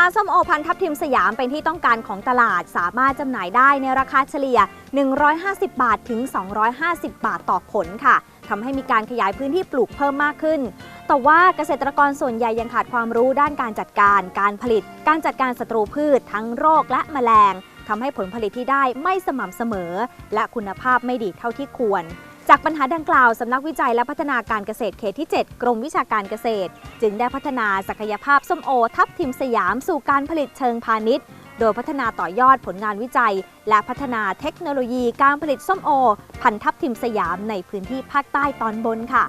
คะส้มโอพันทับทิมสยามเป็นที่ต้องการของตลาดสามารถจำหน่ายได้ในราคาเฉลี่ย 150 บาทถึง 250 บาทต่อผลค่ะทำให้มีการขยายพื้นที่ปลูกเพิ่มมากขึ้น แต่ว่าเกษตรกรส่วนใหญ่ยังขาดความรู้ด้านการจัดการ การผลิต การจัดการศัตรูพืช ทั้งโรคและแมลงทำให้ผลผลิตที่ได้ไม่สม่ำเสมอ และคุณภาพไม่ดีเท่าที่ควร จากปัญหาดังกล่าวสำนักวิจัยและพัฒนาการเกษตรเขตที่ 7 กรมวิชาการเกษตร จึงได้พัฒนาศักยภาพส้มโอ ทับทิมสยามสู่การผลิตเชิงพาณิชย์ โดยพัฒนาต่อยอดผลงานวิจัย และพัฒนาเทคโนโลยีการผลิตส้มโอ พันทับทิมสยามในพื้นที่ภาคใต้ตอนบนค่ะ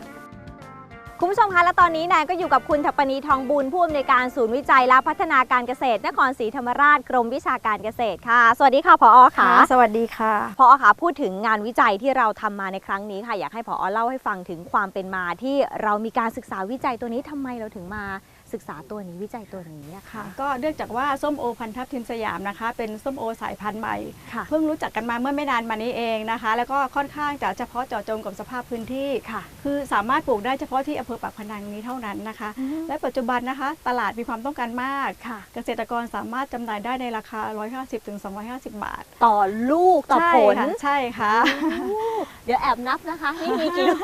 คุณผู้ชมคะ และตอนนี้นายก็อยู่กับคุณทัปปณีทองบุญผู้อำนวยการศูนย์วิจัยและพัฒนาการเกษตร นครศรีธรรมราชกรมวิชาการเกษตรค่ะ สวัสดีค่ะผอค่ะ สวัสดีค่ะพอคะพูดถึงงานวิจัยที่เราทำมาในครั้งนี้ค่ะ อยากให้พอเล่าให้ฟังถึงความเป็นมาที่เรามีการศึกษาวิจัยตัวนี้ทำไมเราถึงมา ศึกษาตัวนี้วิจัยตัวนี้อะค่ะค่ะ ก็เนื่องจากว่าส้มโอพันทับทิมสยามนะคะ เป็นส้มโอสายพันธุ์ใหม่ ค่ะเพิ่งรู้จักกันมาเมื่อไม่นานมานี้เองนะคะ แล้วก็ค่อนข้างจะเฉพาะเจาะจงกับสภาพพื้นที่ค่ะ คือสามารถปลูกได้เฉพาะที่อำเภอปากพนังนี้เท่านั้นนะคะและปัจจุบันนะคะ ตลาดมีความต้องการมาก ค่ะ เกษตรกรสามารถจำหน่ายได้ในราคา 150ถึง250 บาทต่อลูกต่อผล ใช่ค่ะใช่ค่ะ เดี๋ยวแอบนับนะคะนี่มีกี่ลูก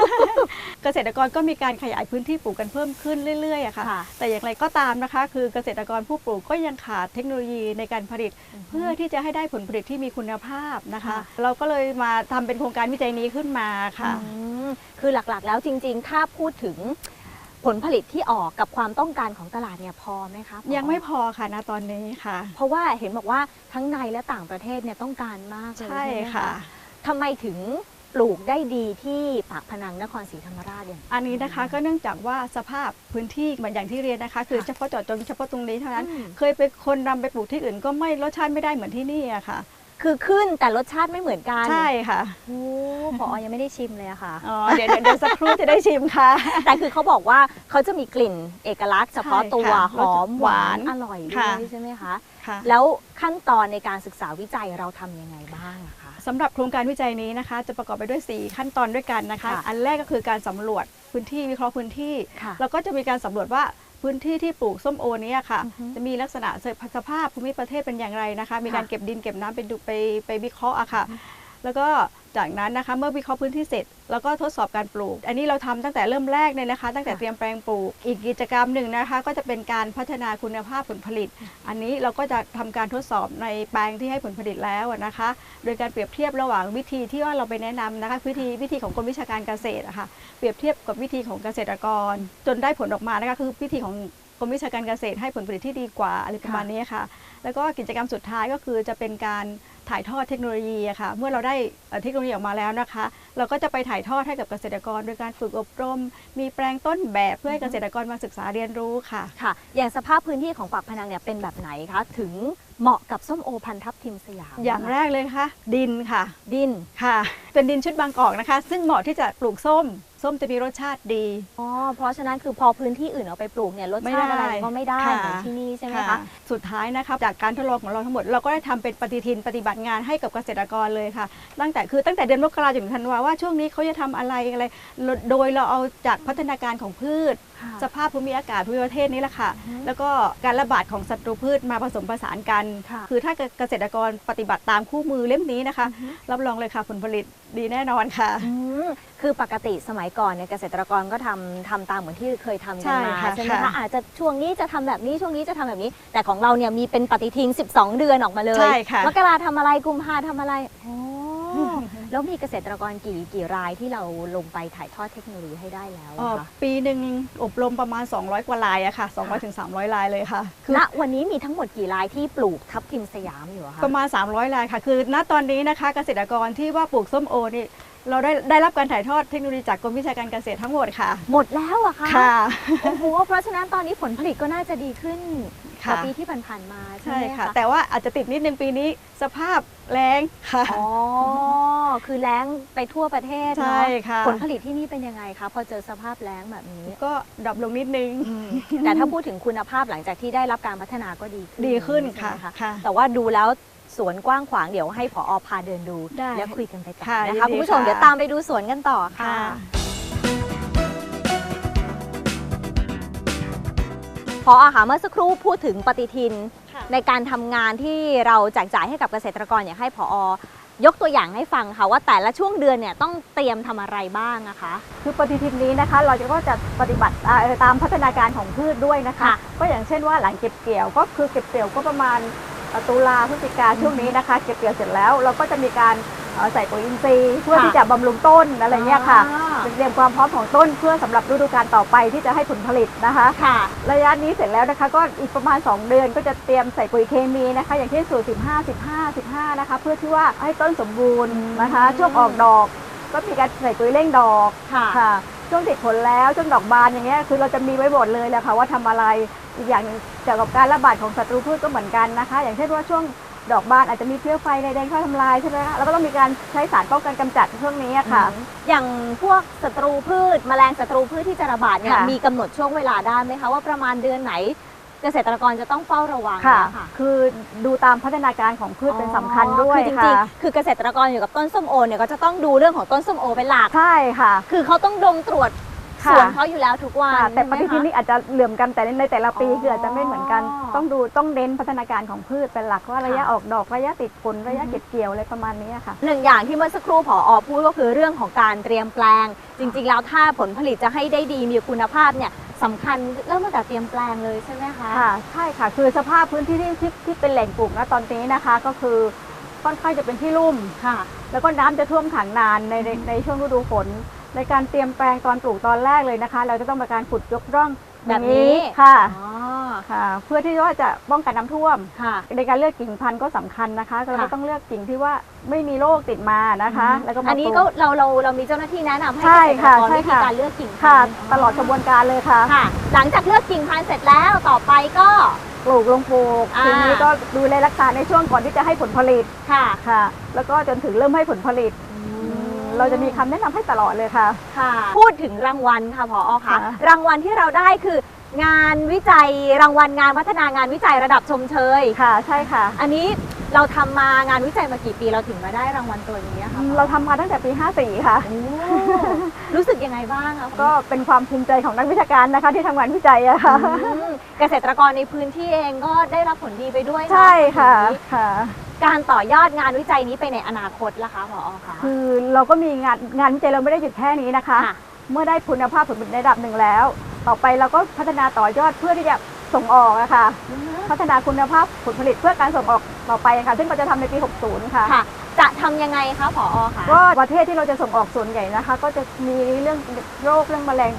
เกษตรกรก็มีการขยายพื้นที่ปลูกกันเพิ่มขึ้นเรื่อยๆอะค่ะ ค่ะแต่อย่างไรก็ตามนะคะ คือเกษตรกรผู้ปลูกก็ยังขาดเทคโนโลยีในการผลิต เพื่อที่จะให้ได้ผลผลิตที่มีคุณภาพนะคะ ค่ะ เราก็เลยมาทำเป็นโครงการวิจัยนี้ขึ้นมาค่ะ อืมคือหลักๆ แล้วจริงๆ ถ้าพูดถึงผลผลิตที่ออกกับความต้องการของตลาดเนี่ยพอไหมคะผอยังไม่พอค่ะณตอนนี้ค่ะ เพราะว่าเห็นบอกว่าทั้งในและต่างประเทศเนี่ยต้องการมากเลยใช่ใช่ไหม ค่ะ ทำไมถึง ปลูกได้ดีที่ปากพนังนครศรีธรรมราชอย่างอันนี้นะคะก็เนื่องจากว่าสภาพพื้นที่เหมือนอย่างที่เรียนนะคะ คือค่ะเฉพาะเจาะจงเฉพาะตรงนี้เท่านั้น อืม เคยไปคนนำไปปลูกที่อื่นก็ไม่รสชาติไม่ได้เหมือนที่นี่อะค่ะ คือขึ้นแต่รสชาติไม่เหมือนกันใช่ค่ะโอ้พอยังไม่ได้ชิมเลยอะค่ะ อ๋อเดี๋ยวเดี๋ยวเดี๋ยวสักครู่จะได้ชิมค่ะ แต่คือเขาบอกว่าเขาจะมีกลิ่นเอกลักษณ์เฉพาะตัวใช่ค่ะหอมหวานรสหวานอร่อยด้ค่ะวยใช่ไหมคะ ค่ะ แล้วขั้นตอนในการศึกษาวิจัยเราทำยังไงบ้างอะคะ สำหรับโครงการวิจัยนี้นะคะ จะประกอบไปด้วย 4 ขั้นตอนด้วยกันนะคะค่ะอันแรกก็คือการสำรวจพื้นที่วิเคราะห์พื้นที่ค่ะแล้วก็จะมีการสำรวจว่าพื้นที่ที่ปลูกส้มโอเนี้ค่ะอือฮึจะมีลักษณะสภาพภูมิประเทศเป็นอย่างไรนะคะ มีการค่ะเก็บดินเก็บน้ำไปดูไปไปวิเคราะห์อะค่ะ แล้วก็ จากนั้นนะคะเมื่อวิเคราะห์พื้นที่เสร็จแล้วก็ทดสอบการปลูก อันนี้เราทำตั้งแต่เริ่มแรกเลยนะคะ ตั้งแต่เตรียมแปลงปลูก อีกกิจกรรมหนึ่งนะคะ ก็จะเป็นการพัฒนาคุณภาพผลผลิต อันนี้เราก็จะทำการทดสอบในแปลงที่ให้ผลผลิตแล้วนะคะ โดยการเปรียบเทียบระหว่างวิธีที่ว่าเราไปแนะนำนะคะวิธีวิธีของกรมวิชาการเกษตรอะค่ะเปรียบเทียบกับวิธีของเกษตรกร จนได้ผลออกมานะคะคือวิธีของกรมวิชาการเกษตรให้ผลผลิตที่ดีกว่าอะไรประมาณนี้ค่ะ แล้วก็กิจกรรมสุดท้ายก็คือจะเป็นการ ถ่ายทอดเทคโนโลยีอะค่ะ เมื่อเราได้เอ่อเทคโนโลยีออกมาแล้วนะคะ เราก็จะไปถ่ายทอดให้กับเกษตรกรโดยการฝึกอบรม มีแปลงต้นแบบเพื่อให้เกษตรกรมาศึกษาเรียนรู้ค่ะ ค่ะ อย่างสภาพพื้นที่ของปากพนังเนี่ยเป็นแบบไหนคะ ถึงเหมาะกับส้มโอพันทับทิมสยาม อย่างแรกเลยนะคะดินค่ะ ดิน ค่ะ เป็นดินชุดบางกอกนะคะ ซึ่งเหมาะที่จะปลูกส้ม ส้มจะมีรสชาติดี อ๋อ เพราะฉะนั้นคือพอพื้นที่อื่นเอาไปปลูกเนี่ยรสไม่ชาติได้อะไรก็ไม่ได้ค่ะเหมือนที่นี่ใช่ไหมค่ะคะ สุดท้ายนะคะจากการทดลองของเราทั้งหมด เราก็ได้ทำเป็นปฏิทินปฏิบัติงานให้กับเกษตรกรเลยค่ะ ตั้งแต่คือตั้งแต่เดือนมกราจนถึงธันวาว่าช่วงนี้เขาจะทำอะไรอะไร โดยเราเอาจากพัฒนาการของพืชค่ะ สภาพภูมิอากาศภูมิประเทศนี้แหละค่ะอือฮึแล้วก็การระบาดของศัตรูพืชมาผสมผสานกันค่ะคือถ้าเกษตรกรปฏิบัติตามคู่มือเล่มนี้นะคะอือฮึรับรองเลยค่ะผลผลิตดีแน่นอนค่ะอืมคือปกติสมัยก่อนเนี่ยเกษตรกรก็ทำทำตามเหมือนที่เคยทำกันใช่มาค่ะใช่ไหมค่ะคะอาจจะช่วงนี้จะทำแบบนี้ช่วงนี้จะทำแบบนี้ แต่ของเราเนี่ยมีเป็นปฏิทิน 12 เดือนออกมาเลยใช่ค่ะมกราทำอะไรกุมภาทำอะไรอ๋อ แล้วมีเกษตรกรกี่กี่รายที่เราลงไปถ่ายทอดเทคโนโลยีให้ได้แล้วอ๋ออะคะปีหนึ่งอบรมประมาณ 200 กว่าลายอะค่ะ200ถึง300ลายเลยค่ะคือณวันนี้มีทั้งหมดกี่รายที่ปลูกทับทิมสยามอยู่อะคะประมาณ 300ลายค่ะ คือณตอนนี้นะคะ เกษตรกรที่ว่าปลูกส้มโอนี่เราได้ได้รับการถ่ายทอดเทคโนโลยีจากกรมวิชาการเกษตรทั้งหมดค่ะ หมดแล้วอะคะค่ะ โอ้โหเพราะฉะนั้นตอนนี้ผลผลิตก็น่าจะดีขึ้น กค่ะว่าปีที่ผ่านๆมาใช่ใช่ไหมค่ะคะแต่ว่าอาจจะติดนิดนึงปีนี้สภาพแรงค่ะอ๋อคือแล้งไปทั่วประเทศใช่เนาะค่ะผลผลิตที่นี่เป็นยังไงคะพอเจอสภาพแล้งแบบนี้ ก็ดรอปลงนิดนึง แต่ถ้าพูดถึงคุณภาพหลังจากที่ได้รับการพัฒนาก็ดีขึ้นดีขึ้นใช่ไหมค่ะค่ะแต่ว่าดูแล้วสวนกว้างขวางเดี๋ยวให้ผอพาเดินดูได้แล้วคุยกันไปต่อค่ะนะคะยินดีคุณผู้ชมค่ะเดี๋ยวตามไปดูสวนกันต่อค่ะ พออาหารเมื่อสักครู่พูดถึงปฏิทินในการทำงานที่เราแจกจ่ายให้กับเกษตรกรอยากให้พอยกตัวอย่างให้ฟังค่ะว่าแต่ละช่วงเดือนเนี่ยต้องเตรียมทำอะไรบ้างอะคะ คือปฏิทินนี้นะคะเราจะก็จะปฏิบัติอ่าเอ่อตามพัฒนาการของพืชด้วยนะคะค่ะก็อย่างเช่นว่าหลังเก็บเกี่ยวก็คือเก็บเกี่ยวก็ประมาณเอ่อตุลาพฤศจิกาช่วงนี้นะคะ เก็บเกี่ยวเสร็จแล้วเราก็จะมีการเอ่อใส่ปุ๋ยอินทรีย์เพื่อค่ะที่จะบำรุงต้นอะไรเงี้ยค่ะอ่า เตรียมความพร้อมของต้นเพื่อสำหรับฤดูกาลต่อไปที่จะให้ผลผลิตนะคะ ค่ะ ระยะนี้เสร็จแล้วนะคะ ก็อีกประมาณ 2 เดือนก็จะเตรียมใส่ปุ๋ยเคมีนะคะ อย่างเช่นสูตร 15 15 15 นะคะ เพื่อที่ว่าให้ต้นสมบูรณ์นะคะ ช่วงออกดอก ก็มีการใส่ปุ๋ยเร่งดอกค่ะค่ะช่วงติดผลแล้วช่วงดอกบานอย่างเงี้ยคือเราจะมีไว้หมดเลยแหละค่ะว่าทำอะไรอีกอย่างหนึ่งเกี่ยวกับการระบาดของศัตรูพืชก็เหมือนกันนะคะ อย่างเช่นว่าช่วง ดอกบานอาจจะมีเพี้ยไฟในแดงเข้าทำลายใช่ไหมคะแล้วก็ต้องมีการใช้สารป้องกันกำจัดช่วงนี้อะค่ะ อย่างพวกศัตรูพืช แมลงศัตรูพืชที่จะระบาดเนี่ยค่ะ มีกำหนดช่วงเวลาได้ไหมคะว่าประมาณเดือนไหน เกษตรกรจะต้องเฝ้าระวังค่ะนคือดูตามพัฒนาการของพืชเป็นสำคัญด้วยคือจริค่ะงๆคือเกษตรกรอยู่กับต้นส้มโอเนี่ยก็จะต้องดูเรื่องของต้นส้มโอเป็นหลัก ใช่ค่ะ คือเขาต้องดมตรวจค่ะ สวนเขาอยู่แล้วทุกวันค่ะแต่ปใช่ไหมฏิทินคะนี้อาจจะเหลื่อมกันแต่ในแต่ละปีอ๋อคืออาจจะไม่เหมือนกัน ต้องดูต้องเน้นพัฒนาการของพืชเป็นหลักว่าระยะค่ะออกดอกระยะติดผลระยะอือฮึเก็บเกี่ยวอะไรประมาณนี้ค่ะหนึ่งอย่างที่เมื่อสักครู่ผออพูดก็คือเรื่องของการเตรียมแปลง จริง ๆ แล้วถ้าผลผลิตจะให้ได้ดีมีคุณภาพเนี่ยสำคัญเริ่มตั้งแต่เตรียมแปลงเลยใช่ไหมคะค่ะใช่ค่ะ คือสภาพพื้นที่ที่ที่ที่เป็นแหล่งปลูกนะตอนนี้นะคะ ก็คือค่อนข้างจะเป็นที่ลุ่มค่ะ แล้วก็น้ำจะท่วมขังนานในในในช่วงฤดูฝน ในการเตรียมแปลงตอนปลูกตอนแรกเลยนะคะ เราจะต้องมีการขุดยกร่องแบบนี้ค่ะอ๋อค่ะ เพื่อที่ว่าจะป้องกันน้ำท่วม ค่ะ ในการเลือกกิ่งพันธุ์ก็สำคัญนะคะเราค่ะก็ต้องเลือกกิ่งที่ว่าไม่มีโรคติดมานะคะ แล้วก็มาอันนี้ปลูก็เราเราเรามีเจ้าหน้าที่แนะนำให้ใช่เกษตรค่ะกรใช่วิธีค่ะการเลือกกิ่งค่ะพันธุ์ตลอดกระบวนการเลยค่ะค่ะ หลังจากเลือกกิ่งพันธุ์เสร็จแล้วต่อไปก็ปลูกลงปลูกอ่าทีนี้ก็ดูแลรักษาในช่วงก่อนที่จะให้ผลผลิตค่ะค่ะ แล้วก็จนถึงเริ่มให้ผลผลิต เราจะมีคำแนะนำให้ตลอดเลยค่ะค่ะพูดถึงรางวัลค่ะพออค่ะ ค่ะ รางวัลที่เราได้คือ งานวิจัยรางวัลงานพัฒนางานวิจัยระดับชมเชย ค่ะใช่ค่ะ อันนี้เราทำมางานวิจัยมากี่ปีเราถึงมาได้รางวัลตัวนี้อะคะเราทำมาตั้งแต่ปี 54 ค่ะ โอ้รู้สึกยังไงบ้างคะก็เป็นความภูมิใจของนักวิชาการนะคะที่ทำงานวิจัยอะค่ะ อืมเกษตรกรในพื้นที่เองก็ได้รับผลดีไปด้วยเนอใช่ค่ะตรงนี้ค่ะ การต่อยอดงานวิจัยนี้ไปในอนาคตล่ะคะพอคะ คือเราก็มีงานงานวิจัยเราไม่ได้หยุดแค่นี้นะคะ ค่ะ เมื่อได้คุณภาพผลผลิตในระดับหนึ่งแล้ว ต่อไปเราก็พัฒนาต่อยอดเพื่อที่จะส่งออกอะค่ะพัฒนาคุณภาพผลผลิตเพื่อการส่งออกต่อไปค่ะ ซึ่งเราจะทำในปี 60 ค่ะ ค่ะ จะทำยังไงคะพอคะก็ประเทศที่เราจะส่งออกส่วนใหญ่นะคะ ก็จะมีเรื่องโรคเรื่องแมลง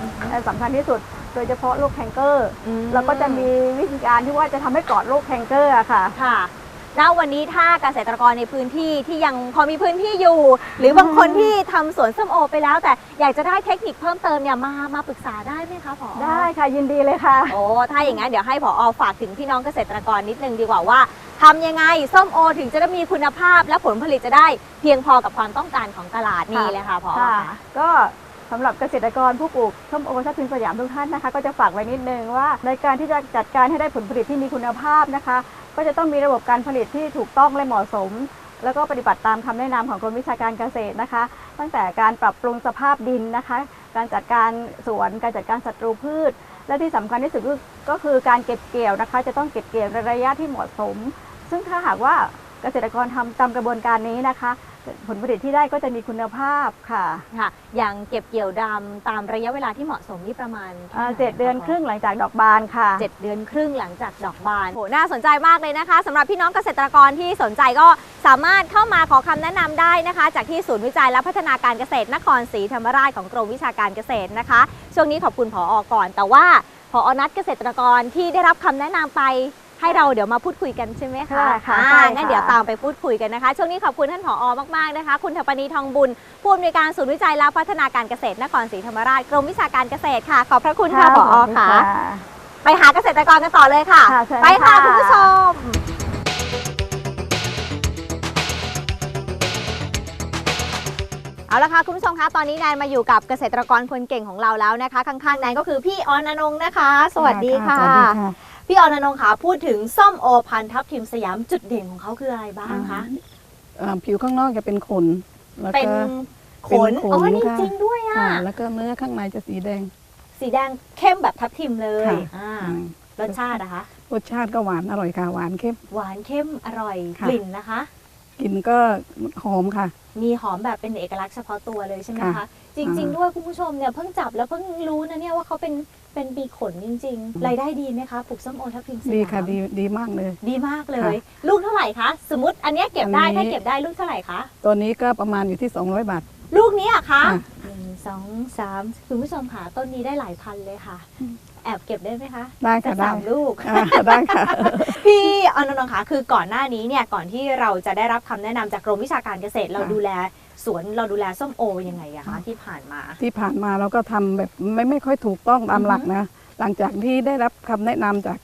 สำคัญที่สุด โดยเฉพาะโรคแคนเกอร์อืมเราก็จะมีวิธีการที่ว่าจะทำให้ปลอดโรคแคนเกอร์อะค่ะ ค่ะ ณวันนี้ถ้าเกษตรกรในพื้นที่ที่ยังพอมีพื้นที่อยู่ หรือบางคนที่ทำสวนส้มโอไปแล้ว แต่อยากจะได้เทคนิคเพิ่มเติมเนี่ยมามาปรึกษาได้ไหมคะผอได้ค่ะยินดีเลยค่ะ โอ้ถ้าอย่างนั้นเดี๋ยวให้ผอฝากถึงพี่น้องเกษตรกรนิดนึงดีกว่าว่าทำยังไงส้มโอถึงจะได้มีคุณภาพและผลผลิตจะได้เพียงพอกับความต้องการของตลาดนี่เลยค่ะผอ ค่ะค่ะก็ สำหรับเกษตรกรผู้ปลูกส้มโอทับทิมสยามทุกท่านนะคะ ก็จะฝากไว้นิดนึงว่าในการที่จะจัดการให้ได้ผลผลิตที่มีคุณภาพนะคะ ก็จะต้องมีระบบการผลิตที่ถูกต้องและเหมาะสม แล้วก็ปฏิบัติตามคำแนะนำของกรมวิชาการเกษตรนะคะ ตั้งแต่การปรับปรุงสภาพดินนะคะ การจัดการสวน การจัดการศัตรูพืช และที่สำคัญที่สุดก็คือการเก็บเกี่ยวนะคะ จะต้องเก็บเกี่ยวในระยะที่เหมาะสม ซึ่งถ้าหากว่าเกษตรกรทำตามกระบวนการนี้นะคะ ผลผลิตที่ได้ก็จะมีคุณภาพค่ะค่ะ อย่างเก็บเกี่ยวดำตามระยะเวลาที่เหมาะสมนี่ประมาณท่าอ่าไหเจ็ดเดือนครึ่งหลังจากดอกบานค่ะเจ็ดเดือนครึ่งหลังจากดอกบานโหน่าสนใจมากเลยนะคะสำหรับพี่น้องเกษตรกรที่สนใจก็สามารถเข้ามาขอคำแนะนำได้นะคะ จากที่ศูนย์วิจัยและพัฒนาการเกษตรนครศรีธรรมราชของกรมวิชาการเกษตรนะคะ ช่วงนี้ขอบคุณผออก่อน แต่ว่าผอนัดเกษตรกรที่ได้รับคำแนะนำไป ให้เราเดี๋ยวมาพูดคุยกันใช่ไหมคะค่ะค่ะอ่าใช่ค่ะ งั้นเดี๋ยวตามไปพูดคุยกันนะคะ ช่วงนี้ขอบคุณท่านผอมากๆนะคะ คุณธปนีทองบุญผู้อำนวยการศูนย์วิจัยและพัฒนาการเกษตรนครศรีธรรมราชกรมวิชาการเกษตรค่ะ ขอบพระคุณค่ะผอขบณ ค่ะ ไปหาเกษตรกรกันต่อเลยค่ะ ค่ะเชิญไปค่ะค่ะ คุณผู้ชม เอาละค่ะคุณผู้ชมคะตอนนี้แนนมาอยู่กับเกษตรกรคนเก่งของเราแล้วนะคะ ข้างๆแนนก็คือพี่ออนอนงค์นะคะ สวัสดีค่ะ สวัสดีค่ะ พี่ออนอนงค์ค่ะพูดถึงส้มโอพันธุ์ทับทิมสยามจุดเด่นของเขาคืออะไรบ้างคะอ่าผิวข้างนอกจะเป็นขนแล้วเป็นก็ขเป็นนขนอ๋อนี่ค่ะจริงด้วยอะอ่าแล้วก็เนื้อข้างในจะสีแดง สีแดงเข้มแบบทับทิมเลยค่ะ อ่าอืมรสชาตินะคะ รสชาติก็หวานอร่อยค่ะหวานเข้ม หวานเข้มอร่อยค่ะ กลิ่นนะคะกลินก็หอมค่ะ มีหอมแบบเป็นเอกลักษณ์เฉพาะตัวเลยใช่ไหมคะ ค่ะจริง ๆ ด้วยคุณผู้ชมเนี่ยเพิ่งจับแล้วเพิ่งรู้นะเนี่ยว่าเขาเป็น เป็นปีขนจริงๆ รายได้ดีไหมคะปลูกส้มโอทับทิมสยามดีค่ะดีดีมากเลย ดีมากเลยค่ะลูกเท่าไหร่คะ สมมติอันเนี้ยเก็บได้อันนี้ ถ้าเก็บได้ลูกเท่าไหร่คะ ตัวนี้ก็ประมาณอยู่ที่ 200 บาท ลูกนี้อะคะค่ะ หนึ่งสองสามคุณผู้ชมค่ะต้นนี้ได้หลายพันเลยค่ะอืมแอบเก็บได้ไหมคะได้สัค่ะกได้สามลูก อ่าได้ค่ะ พี่อานนท์คะคือก่อนหน้านี้เนี่ยก่อนที่เราจะได้รับคำแนะนำจากกรมวิชาการเกษตรเราค่ะดูแล สวนเราดูแลส้มโอยังไงอะคะที่ผ่านมา ที่ผ่านมาเราก็ทำแบบไม่ไม่ค่อยถูกต้องตามอือฮึหลักนะ หลังจากที่ได้รับคำแนะนำจาก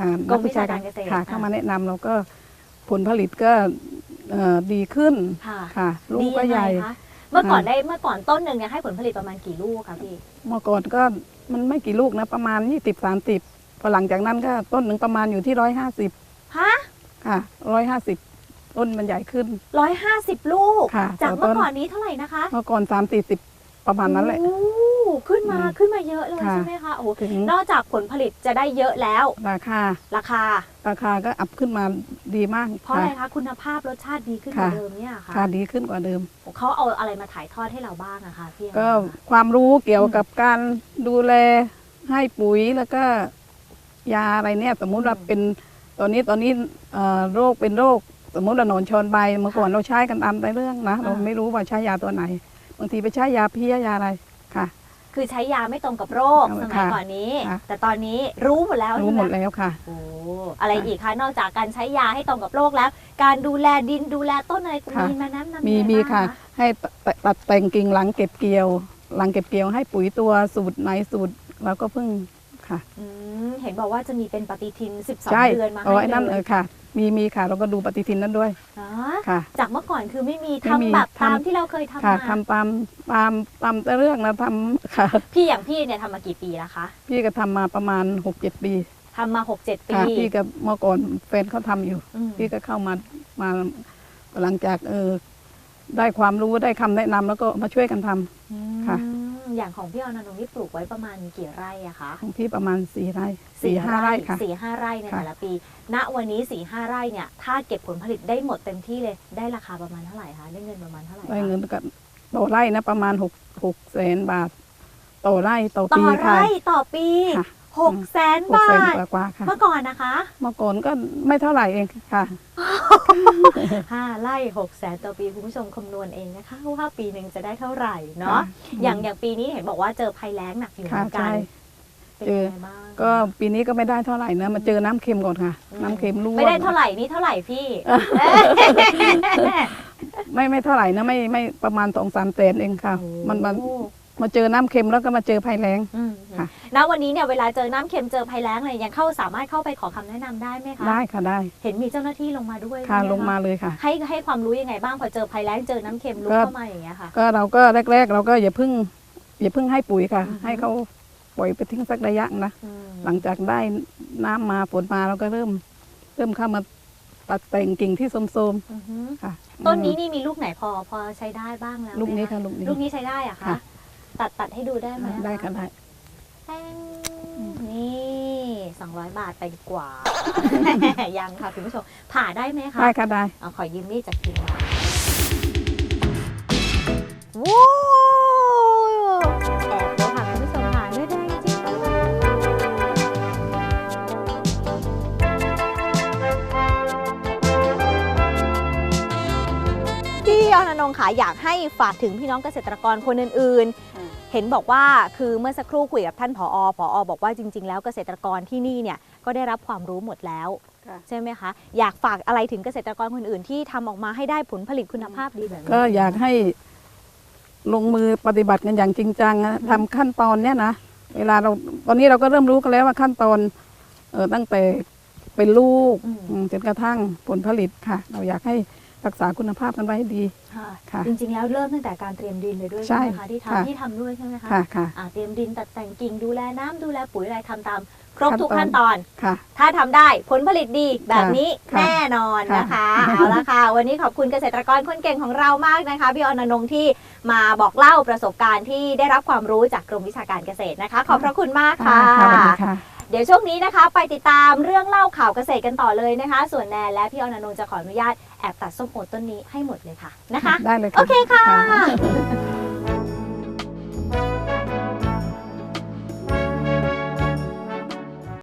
อ่ากรมวิชาการเกษตรค่ะอ่าเข้ามาแนะนำเราก็ผลผลิตก็เอ่อดีขึ้นค่ะ ค่ะลูกดีก็ยังใหไงญ่ คะเมื่อก่อนอ่า ได้เมื่อก่อนต้นหนึ่งเนี่ยให้ผลผลิตประมาณกี่ลูกคะพี่ เมื่อก่อนก็มันไม่กี่ลูกนะ ประมาณ20 30พอหลังจากนั้นก็ต้นหนึ่งประมาณอยู่ที่150ฮะ ค่ะ150 ต้นมันใหญ่ขึ้น ร้อยห้าสิบลูก ค่ะจากต่อเมื่อต้น ก่อนนี้เท่าไหร่นะคะเมื่อก่อน3 40ประมาณนั้นแหละ โอ้ขึ้นมาอืมขึ้นมาเยอะเลยค่ะ ใช่ไหมคะโอ้โหถึงนอกจากผลผลิตจะได้เยอะแล้ว ราคา ราคา ราคาก็อัพขึ้นมาดีมากเพราะอะไรค่ะคะคุณภาพรสชาติดีขึ้นกว่าค่ะเดิมเนี่ยค่ะค่ะดีขึ้นกว่าเดิม เขาเอาอะไรมาถ่ายทอดให้เราบ้างอะคะพี่ก็แอนความรู้เกี่ยวกับการดูแลให้ปุ๋ยแล้วก็ยาอะไรเนี่ย สมมุติว่าเป็นตอนนี้ตอนนี้เอ่อโรคเป็นโรค สมมุติว่าหนอนชอนใบเมื่อก่อนเราใช้กันตามแต่เรื่องนะเราไม่รู้ว่าใช้ยาตัวไหน บางทีไปใช้ยาเพี้ยยาอะไรค่ะ คือใช้ยาไม่ตรงกับโรคค่ะสมัยก่อนนี้ค่ะแต่ตอนนี้รู้หมดแล้วรู้ใช่ไหมดแล้วค่ะโอ้อะไรอีกคะนอกจากการใช้ยาให้ตรงกับโรคแล้ว การดูแลดินดูแลต้นอะไรค่ะมีมานั้นนำมียังไงมีบ้างค่ะ ให้ตัดตัดแต่งกิ่งหลังเก็บเกี่ยว หลังเก็บเกี่ยวให้ปุ๋ยตัวสูตรไหนสูตรเราก็เพิ่งค่ะอืม เห็นบอกว่าจะมีเป็นปฏิทินใช่12 เดือนมาอ๋อให้ไอ้นั่นเลเอยอค่ะ มีมีค่ะเราก็ดูปฏิทินนั้นด้วยอ๋อค่ะ จากเมื่อก่อนคือไม่มีไม่มีทำแบบทำตามที่เราเคยทำค่ะมาทำตามตามตามแต่เรื่องนะทำค่ะ พี่อย่างพี่เนี่ยทำมากี่ปีแล้วคะพี่ก็ทำมาประมาณหกเจ็ดปีทำมา 6 7 ปีค่ะพี่ก็เมื่อก่อนแฟนเขาทำอยู่อืมพี่ก็เข้ามามาหลังจากเออได้ความรู้ได้คำแนะนำแล้วก็มาช่วยกันทำอืมค่ะ อย่างของพี่อนันต์นี่ปลูกไว้ประมาณกี่ไร่อะคะของพี่ประมาณสี่ไร่สี่ห้าไร่ค่ะสี่ห้าไร่ในค่ะแต่ละปี ณวันนี้สี่ห้าไร่เนี่ยถ้าเก็บผลผลิตได้หมดเต็มที่เลยได้ราคาประมาณเท่าไหร่คะได้เงินประมาณเท่าไหร่คะได้เงินกับต่อไร่นะประมาณหกหกแสนบาท ต่อไร่ต่อต่ปีอค่ะไร่ต่อปีค่ะ หกแสนหกบาแสนท กว่าๆค่ะ เมื่อก่อนนะคะเมื่อก่อนก็ไม่เท่าไหร่เองค่ะ ห้าไร่หกแสนต่อปีคุณผู้ชมคำนวณเองนะคะว่าปีหนึ่งจะได้เท่าไหร่เนาะอย่างอย่างปีนี้เห็นบอกว่าเจอภัยแล้งหนักอยู่เหค่ะมือนกัใช่นเป็นยังไงบ้างก็ปีนี้ก็ไม่ได้เท่าไหร่นะมาเจอน้ำเค็มก่อนค่ะอืมน้ำเค็มรั่วไม่ได้เท่าไหร่นี่เท่าไหร่พี่ไม่ไม่เท่าไหร่นะไม่ไม่ประมาณสองสามแสนเองค่ะ มันมันโอ้ มาเจอน้ำเค็มแล้วก็มาเจอภัยแล้งอืมค่ะณวันนี้เนี่ยเวลาเจอน้ำเค็มเจอภัยแล้งอะไรยังเข้าสามารถเข้าไปขอคำแนะนำได้ไหมคะ ได้ค่ะได้ เห็นมีเจ้าหน้าที่ลงมาด้วยค่ะใช่ไหลงมาเลยค่ะ ให้ให้ความรู้ยังไงบ้างพอเจอภัยแล้งเจอน้ำเค็มลุกก็เข้ามาอย่างเงี้ยค่ะ ก็เราก็แรก ๆ เราก็อย่าเพิ่งอย่าเพิ่งให้ปุ๋ยค่ะอือฮึให้เขาปล่อยไปทิ้งสักระยะนะอืมหลังจากได้น้ำมาฝนมาเราก็เริ่ม เริ่มเข้ามาตัดแต่งกิ่งที่โทรมอือฮึๆค่ะ ต้นนี้นี่มีลูกไหนพอพอใช้ได้บ้างแล้วลูกนี้ไหมค่ะลูกนี้ลูกนี้ใช้ได้อะคะค่ะ ตัดตัดให้ดูได้ไหมได้ค่ะได้แป้งนี่สองร้อยบาทไปดีกว่า ยังค่ะคุณผู้ชม ผ่าได้ไหมคะ ได้ค่ะได้เอาขอยืมมีดจากทีมงานว้าวแอบเลยค่ะคุณผู้ชมค่ะได้ได้จริงด้วยพี่อนันงค่ะอยากให้ฝากถึงพี่น้องเกษตรกรคนอื่นอืมๆ เห็นบอกว่าคือเมื่อสักครู่คุยกับท่านผอผอบอกว่าจริง ๆ แล้วเกษตรกรที่นี่เนี่ยก็ได้รับความรู้หมดแล้วค่ะใช่ไหมคะ อยากฝากอะไรถึงเกษตรกรคนอื่นที่ทำออกมาให้ได้ผลผลิตคุณภาพดีแบบนี้ก็อยากให้ลงมือปฏิบัติกันอย่างจริงจังนะทำขั้นตอนเนี้ยนะเวลาเราตอนนี้เราก็เริ่มรู้กันแล้วว่าขั้นตอนเออตั้งแต่เป็นลูกอืมอืมจนกระทั่งผลผลิตค่ะ เราอยากให้ รักษาคุณภาพกันไว้ให้ดี ค่ะค่ะจริงๆ แล้วเริ่มตั้งแต่การเตรียมดินเลยด้วยใช่ใช่ไหมคะที่ค่ะ ทำที่ทำด้วยใช่ไหมคะค่ะค่ะ อ่าเตรียมดินตัดแต่งกิ่งดูแลน้ำดูแลปุ๋ยอะไรทำตาม ครบทุกขั้นตอน ค่ะ ถ้าทำได้ผลผลิตดีแบบนี้ค่ะแน่นอนนะคะ ค่ะ เอาละค่ะ วันนี้ขอบคุณเกษตรกรคนเก่งของเรามากนะคะพี่อนันงค์ที่มาบอกเล่าประสบการณ์ที่ได้รับความรู้จากกรมวิชาการเกษตรนะคะ ขอบพระคุณมากค่ะค่ะ สวัสดีค่ะ เดี๋ยวช่วงนี้นะคะ ไปติดตามเรื่องเล่าข่าวเกษตรกันต่อเลยนะคะ ส่วนแนนและพี่อนันงค์จะขออนุญาต แอบตัดส้มโอต้นนี้ให้หมดเลยค่ะนะคะ ได้เลยค่ะ โอเคค่ะค่ะ